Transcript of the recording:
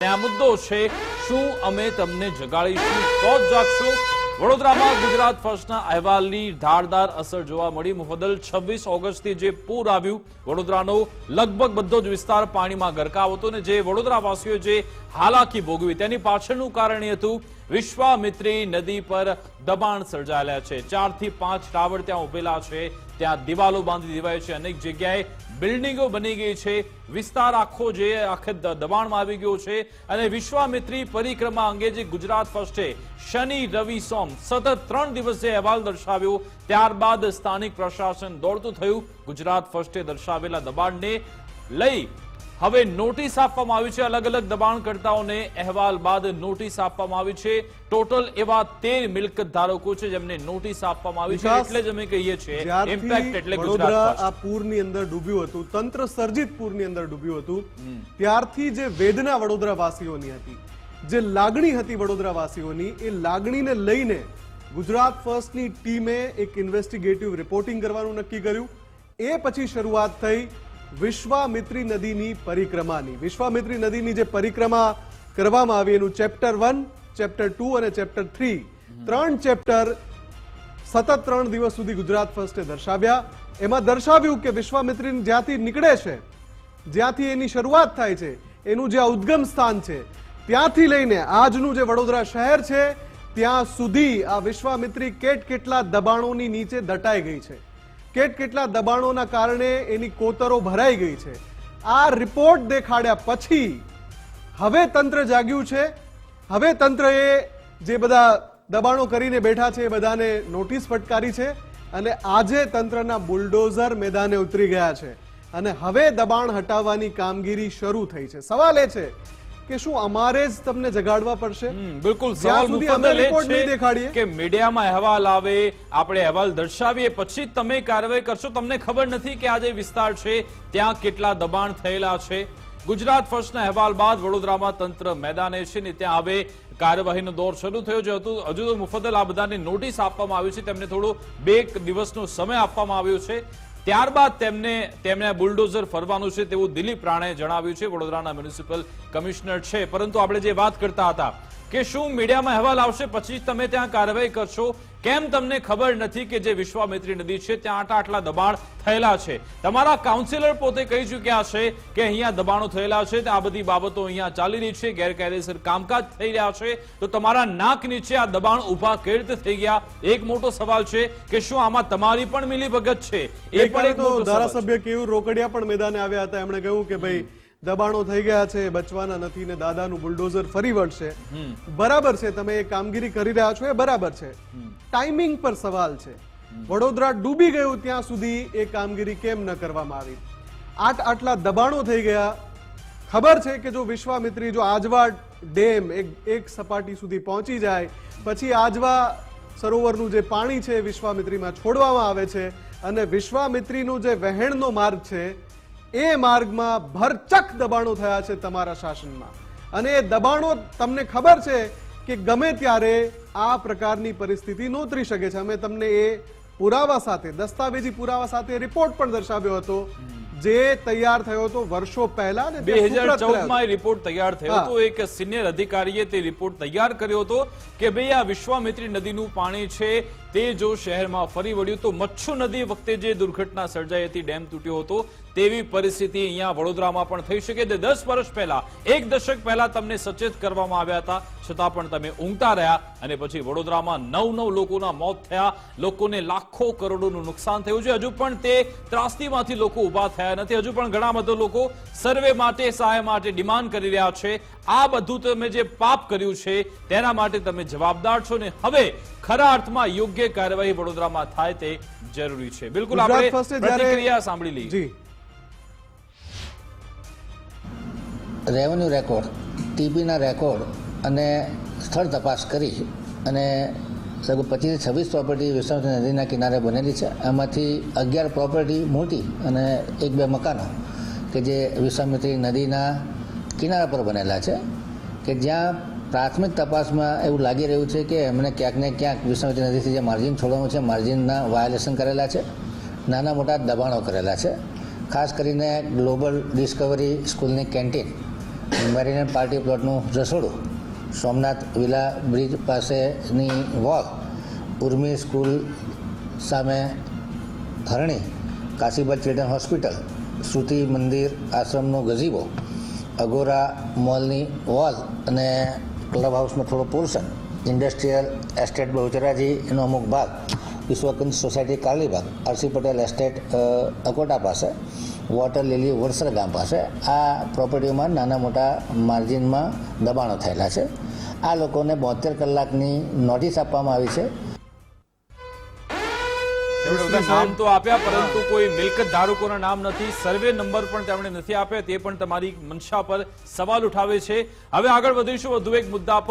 આ મુદ્દો છે, શું અમે તમને જગાડીશું? તો જ જાગશો? વડોદરામાં ગુજરાત ફર્સ્ટના અહેવાલની ધારદાર અસર જોવા મળી. મુફદ્દલ છવ્વીસ ઓગસ્ટથી જે પૂર આવ્યું, વડોદરાનો લગભગ બધો જ વિસ્તાર પાણીમાં ગરકાવ હતો ને જે વડોદરાવાસીઓ જે હાલાકી ભોગવી તેની પાછળનું કારણ એ હતું, વિશ્વામિત્રી નદી પર દબાણ સર્જાયેલા છે. ચારથી પાંચ ટાવર ત્યાં ઉભેલા છે. ત્યાં દિવાલો બાંધી દેવાય છે. અનેક જગ્યાએ બિલ્ડિંગો બની ગઈ છે. વિસ્તાર આખો જે આખે દબાણમાં આવી ગયો છે અને વિશ્વામિત્રી પરિક્રમા અંગે જે ગુજરાત ફર્સ્ટે શનિ, રવિ, સોમ સતત ત્રણ દિવસે અહેવાલ દર્શાવ્યો. ત્યારબાદ સ્થાનિક પ્રશાસન દોડતું થયું. ગુજરાત ફર્સ્ટે દર્શાવેલા દબાણને લઈ હવે નોટિસ આપવામાં આવી છે અલગ અલગ દબાણકર્તાઓને અહેવાલ બાદ નોટિસ આપવામાં આવી છે. ટોટલ એવા તેર મિલકત ધારકો છે જેમને નોટિસ આપવામાં આવી છે. એટલે જ અમે કહીએ છીએ ઇમ્પેક્ટ એટલે. આ પૂરની અંદર ડૂબ્યું હતું તંત્ર સર્જિત પૂરની અંદર ડૂબ્યું હતું ત્યારથી જે વેદના વડોદરા વાસીઓની હતી જે લાગણી હતી વડોદરા વાસીઓની એ લાગણીને લઈને ગુજરાત ફર્સ્ટની ટીમે એક ઇન્વેસ્ટિગેટિવ રિપોર્ટિંગ કરવાનું નક્કી કર્યું. એ પછી શરૂઆત થઈ વિશ્વામિત્રી નદીની પરિક્રમાની. વિશ્વામિત્રી નદીની જે પરિક્રમા કરવામાં આવી, એનું ચેપ્ટર વન, ચેપ્ટર ટુ અને ચેપ્ટર થ્રી, ત્રણ ચેપ્ટર સતત ત્રણ દિવસ સુધી ગુજરાત ફર્સ્ટે દર્શાવ્યા. એમાં દર્શાવ્યું કે વિશ્વામિત્રી જ્યાંથી નીકળે છે, જ્યાંથી એની શરૂઆત થાય છે, એનું જે ઉદ્ગમ સ્થાન છે, ત્યાંથી લઈને આજનું જે વડોદરા શહેર છે, ત્યાં સુધી આ વિશ્વામિત્રી કેટ કેટલા દબાણોની નીચે દટાઈ ગઈ છે. કેટ કેટલા દબાણોના કારણે એની કોતરો ભરાઈ ગઈ છે. આ રિપોર્ટ દેખાડ્યા પછી હવે તંત્ર જાગ્યું છે. હવે તંત્રએ જે બધા દબાણો કરીને બેઠા છે એ બધાને નોટિસ ફટકારી છે અને આજે તંત્રના બુલડોઝર મેદાને ઉતરી ગયા છે. અને હવે દબાણ હટાવવાની કામગીરી શરૂ થઈ છે. સવાલ એ છે કે શું અમારે જ તમને જગાડવા પડશે? બિલકુલ. સવાલ એ નહીં દેખાડીએ. કે મીડિયામાં અહેવાલ આવે આપણે અહેવાલ દર્શાવીએ પછી તમે કાર્યવાહી કરશો. તમને ખબર નથી કે આ જે વિસ્તાર છે ત્યાં કેટલા દબાણ થયેલા છે. ગુજરાત ફર્સ્ટના અહેવાલ બાદ વડોદરામાં તંત્ર મેદાને છે ને ત્યાં હવે કાર્યવાહીનો દોર શરૂ થયો છે. હજુ હજુ તો મુફદ્દલ આ બધાને નોટિસ આપવામાં આવી છે. તેમને થોડો બે દિવસનો સમય આપવામાં આવ્યો છે. ત્યારબાદ તેમને તેમણે બુલડોઝર ફરવાનું છે તેવું દિલીપ રાણાએ જણાવ્યું છે. વડોદરાના મ્યુનિસિપલ કમિશનર છે. પરંતુ આપણે જે વાત કરતા હતા કે શું મીડિયામાં અહેવાલ આવશે? પછી તમે ત્યાં કાર્યવાહી કરશો. કેમ તમને ખબર નથી કે જે વિશ્વામિત્રી નદી છે ત્યાં આટલા આટલા દબાણ થયેલા છે? તમારા કાઉન્સિલર પોતે કહી ચૂક્યા છે કે અહીંયા દબાણો થયેલા છે. આ બધી બાબતો અહીંયા ચાલી રહી છે. ગેરકાયદેસર કામકાજ થઈ રહ્યા છે. તો તમારા નાક નીચે આ દબાણ ઊભા કેવી રીતે થઈ ગયા? એક મોટો સવાલ છે કે શું આમાં તમારી પણ મિલીભગત છે? એ પણ એક. ધારાસભ્ય કેવું રોકડિયા પણ મેદાને આવ્યા હતા. એમણે કહ્યું કે ભાઈ દબાણો થઈ ગયા છે બચવાના નથી ને દાદાનું બુલડોઝર ફરી વળશે. બરાબર છે તમે એ કામગીરી કરી રહ્યા છો એ બરાબર છે. ટાઈમિંગ પર સવાલ છે. વડોદરા ડૂબી ગયું ત્યાં સુધી એ કામગીરી કેમ ન કરવામાં આવી? આટ આટલા દબાણો થઈ ગયા. ખબર છે કે જો વિશ્વામિત્રી જો આજવા ડેમ એક એક સપાટી સુધી પહોંચી જાય પછી આજવા સરોવરનું જે પાણી છે વિશ્વામિત્રીમાં છોડવામાં આવે છે અને વિશ્વામિત્રીનું જે વહેણનો માર્ગ છે એ માર્ગમાં ભરચક દબાણો થયા છે તમારા શાસનમાં. અને એ દબાણો તમને ખબર છે કે ગમે ત્યારે આ પ્રકારની પરિસ્થિતિ નોતરી શકે છે. અમે તમને એ પુરાવા સાથે દસ્તાવેજી પુરાવા સાથે રિપોર્ટ પણ દર્શાવ્યો હતો જે તૈયાર થયો હતો વર્ષો પહેલા ને બે હજાર ચૌદમાં એ રિપોર્ટ તૈયાર થયો હતો. એક સિનિયર અધિકારીએ તે રિપોર્ટ તૈયાર કર્યો હતો કે ભાઈ આ વિશ્વામિત્રી નદીનું પાણી છે તે જો શહેરમાં ફરી વળ્યું તો મચ્છુ નદી વખતે જે દુર્ઘટના સર્જાઈ હતી ડેમ તૂટ્યો હતો તેવી પરિસ્થિતિ અહીંયા વડોદરામાં પણ થઈ શકે તે દસ વર્ષ પહેલા એક દશક પહેલા તમને સચેત કરવામાં આવ્યા હતા. છતાં પણ તમે ઊંઘતા રહ્યા અને પછી વડોદરામાં નવ નવ લોકોના મોત થયા. લોકોને લાખો કરોડોનું નુકસાન થયું છે. હજુ પણ તે ત્રાસદીમાંથી લોકો ઊભા થયા નથી. હજુ પણ ઘણા બધા લોકો સર્વે માટે સહાય માટે ડિમાન્ડ કરી રહ્યા છે. આ બધું તમે જે પાપ કર્યું છે તેના માટે તમે જવાબદાર છો ને હવે ખરા અર્થમાં યોગ્ય કાર્યવાહી વડોદરામાં થાય તે જરૂરી છે. બિલકુલ આપણે પ્રતિક્રિયા સાંભળી લઈએ. રેવન્યુ રેકોર્ડ ટીપીના રેકોર્ડ અને સ્થળ તપાસ કરી અને લગભગ પચીસ છવ્વીસ પ્રોપર્ટી વિશ્વામિત્રી નદીના કિનારે બનેલી છે. એમાંથી અગિયાર પ્રોપર્ટી મોટી અને એક બે મકાનો કે જે વિશ્વામિત્રી નદીના કિનારા પર બનેલા છે કે જ્યાં પ્રાથમિક તપાસમાં એવું લાગી રહ્યું છે કે એમણે ક્યાંક ને ક્યાંક વિશ્વામિત્રી નદીથી જે માર્જિન છોડવાનું છે માર્જિનના વાયોલેશન કરેલા છે, નાના મોટા દબાણો કરેલા છે. ખાસ કરીને ગ્લોબલ ડિસ્કવરી સ્કૂલની કેન્ટીન મેરીને પાર્ટી પ્લોટનું રસોડું. સોમનાથ વિલા બ્રિજ પાસેની વોલ ઉર્મી સ્કૂલ સામે હરણી કાશીબાદ ચિલ્ડ્રન હોસ્પિટલ, શ્રુતિ મંદિર આશ્રમનો ગઝીબો અગોરા મોલની વોલ અને ક્લબ હાઉસનો થોડો પોર્શન ઇન્ડસ્ટ્રીયલ એસ્ટેટ બહુચરાજીનો અમુક ભાગ વિશ્વકંદ society Kalibaug RC Patel estate Akota પાસે. વોટર લીલી વરસર ગામ પાસે. આ પ્રોપર્ટીઓમાં નાના મોટા માર્જિનમાં દબાણો થયેલા છે. આ લોકોને બોતેર કલાકની નોટિસ આપવામાં આવી છે. નામ તો આપ્યા પરંતુ કોઈ મિલકત ધારકોના નામ નથી. સર્વે નંબર પણ તેમણે નથી આપ્યા. તે પણ તમારી મનસા પર સવાલ ઉઠાવે છે. હવે આગળ વધીશું. વધુ એક મુદ્દા પર